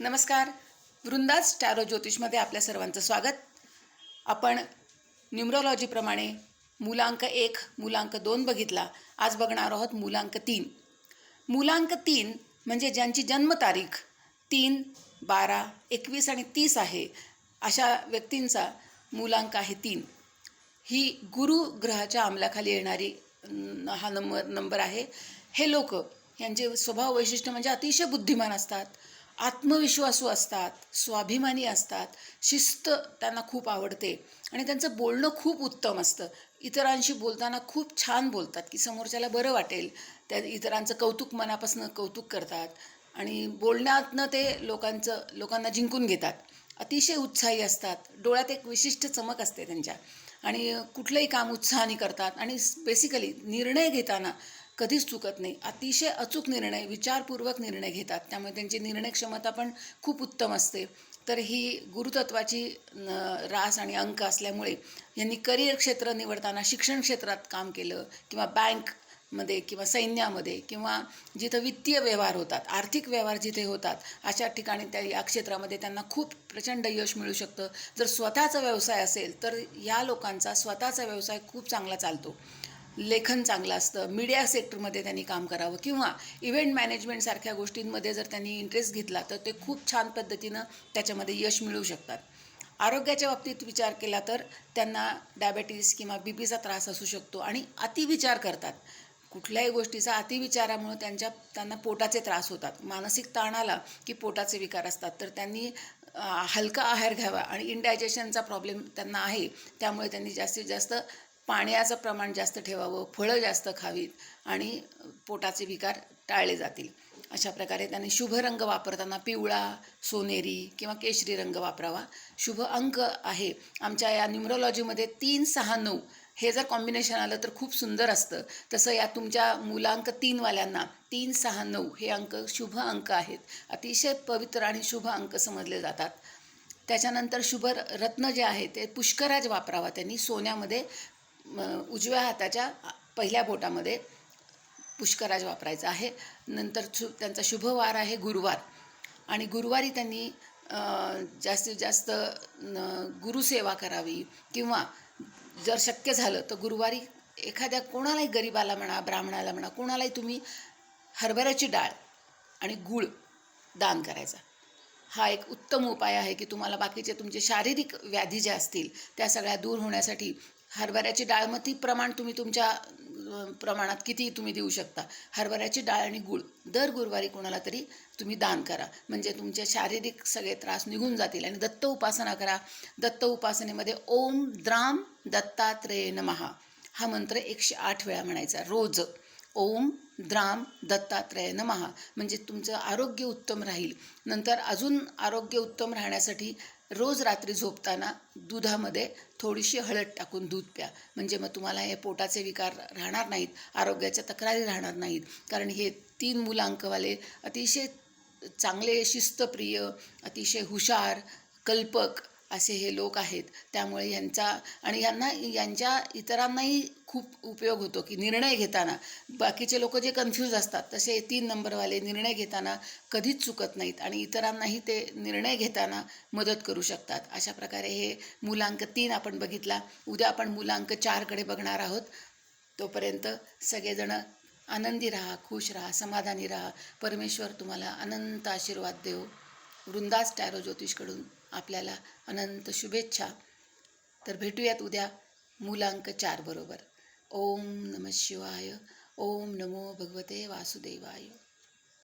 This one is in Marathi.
नमस्कार. वृंदाज टॅरो ज्योतिषमध्ये आपल्या सर्वांचं स्वागत. आपण न्युमरोलॉजीप्रमाणे मूलांक एक मूलांक दोन बघितला. आज बघणार आहोत मूलांक तीन. मूलांक तीन म्हणजे ज्यांची जन्मतारीख तीन बारा एकवीस आणि तीस आहे अशा व्यक्तींचा मूलांक आहे तीन. ही गुरु ग्रहाच्या अंमलाखाली येणारी हा नंबर नंबर आहे. हे लोक यांचे स्वभाव वैशिष्ट्य म्हणजे अतिशय बुद्धिमान असतात. आत्मविश्वासू असतात स्वाभिमानी असतात शिस्त त्यांना खूप आवडते आणि त्यांचं बोलणं खूप उत्तम असतं. इतरांशी बोलताना खूप छान बोलतात की समोरच्याला बरं वाटेल. त्या इतरांचं कौतुक मनापासून कौतुक करतात आणि बोलण्यातनं ते लोकांचं लोकांना जिंकून घेतात. अतिशय उत्साही असतात. डोळ्यात एक विशिष्ट चमक असते त्यांच्या आणि कुठलंही काम उत्साहाने करतात आणि बेसिकली निर्णय घेताना कधीच चुकत नाही. अतिशय अचूक निर्णय विचारपूर्वक निर्णय घेतात. त्यामुळे त्यांची निर्णय क्षमता पण खूप उत्तम असते. तर ही गुरुतत्वाची न, रास आणि अंक असल्यामुळे यांनी करिअर क्षेत्र निवडताना शिक्षण क्षेत्रात काम केलं किंवा बँकमध्ये किंवा सैन्यामध्ये किंवा जिथं वित्तीय व्यवहार होतात आर्थिक व्यवहार जिथे होतात अशा ठिकाणी त्या या क्षेत्रामध्ये त्यांना खूप प्रचंड यश मिळू शकतं. जर स्वतःचा व्यवसाय असेल तर या लोकांचा स्वतःचा व्यवसाय खूप चांगला चालतो. लेखन चांगलं असतं. मीडिया सेक्टरमध्ये त्यांनी काम करावं. किंवा इव्हेंट मॅनेजमेंटसारख्या गोष्टींमध्ये जर त्यांनी इंटरेस्ट घेतला तर ते खूप छान पद्धतीनं त्याच्यामध्ये यश मिळवू शकतात. आरोग्याच्या बाबतीत विचार केला तर त्यांना डायबेटीस किंवा बी पीचा त्रास असू शकतो आणि अतिविचार करतात. कुठल्याही गोष्टीचा अतिविचारामुळे त्यांच्या त्यांना पोटाचे त्रास होतात. मानसिक ताण आला की पोटाचे विकार असतात. तर त्यांनी हलका आहार घ्यावा आणि इनडायजेशनचा प्रॉब्लेम त्यांना आहे. त्यामुळे त्यांनी जास्तीत जास्त पाण्याचं प्रमाण जास्त ठेवावं फळं जास्त खावीत आणि पोटाचे विकार टाळले जातील. अशा प्रकारे त्यांनी शुभ रंग वापरताना पिवळा सोनेरी किंवा केशरी रंग वापरावा. शुभ अंक आहे. आमच्या या न्युमरोलॉजीमध्ये तीन सहा नऊ हे जर कॉम्बिनेशन आलं तर खूप सुंदर असतं. तसं या तुमच्या मुलांक तीनवाल्यांना तीन सहा नऊ हे अंक शुभ अंक आहेत. अतिशय पवित्र आणि शुभ अंक समजले जातात. त्याच्यानंतर शुभ रत्न जे आहे ते पुष्कराज वापरावा. त्यांनी सोन्यामध्ये उजव्या हाताच्या पहिल्या बोटामध्ये पुष्कराज वापरायचा आहे. नंतर शु त्यांचा शुभवार आहे गुरुवार. आणि गुरुवारी त्यांनी जास्तीत जास्त गुरुसेवा करावी किंवा जर शक्य झालं तर गुरुवारी एखाद्या कोणालाही गरिबाला म्हणा ब्राह्मणाला म्हणा कोणालाही तुम्ही हरभऱ्याची डाळ आणि गूळ दान करायचा. हा एक उत्तम उपाय आहे की तुम्हाला बाकीचे तुमचे शारीरिक व्याधी ज्या असतील त्या सगळ्या दूर होण्यासाठी हरभऱ्याची डाळ मग ती प्रमाण तुम्ही तुमच्या प्रमाणात किती तुम्ही देऊ शकता? हरभऱ्याची डाळ आणि गूळ दर गुरुवारी कोणाला तरी तुम्ही दान करा. म्हणजे तुमचे शारीरिक सगळे त्रास निघून जातील. आणि दत्त उपासना करा. दत्त उपासनेमध्ये ओम द्राम दत्तात्रेय नमहा हा मंत्र एकशे आठ वेळा म्हणायचा. रोज ओम द्राम दत्तात्रय नमहा म्हणजे तुमचं आरोग्य उत्तम राहील. नंतर अजून आरोग्य उत्तम राहण्यासाठी रोज रात्री झोपताना दुधामध्ये थोडीशी हळद टाकून दूध प्या. म्हणजे मग तुम्हाला हे पोटाचे विकार राहणार नाहीत आरोग्याच्या तक्रारी राहणार नाहीत. कारण हे तीन मुलांकवाले अतिशय चांगले शिस्तप्रिय अतिशय हुशार कल्पक असे हे लोक आहेत. त्यामुळे यांचा आणि यांना यांच्या इतरांनाही खूप उपयोग होतो की निर्णय घेताना. बाकीचे लोक जे कन्फ्यूज असतात तसे तीन नंबरवाले निर्णय घेताना कधीच चुकत नाहीत आणि इतरांनाही ते निर्णय घेताना मदत करू शकतात. अशा प्रकारे हे मुलांक तीन आपण बघितला. उद्या आपण मुलांक चारकडे बघणार आहोत. तोपर्यंत सगळेजण आनंदी राहा खुश राहा समाधानी राहा. परमेश्वर तुम्हाला अनंत आशीर्वाद देव. वृंदास टॅरो ज्योतिषकडून. आपल्याला अनंत शुभेच्छा. तर भेटूयात उद्या मूलांक चार बरोबर. ओम नम शिवाय. ओम नमो भगवते वासुदेवाय.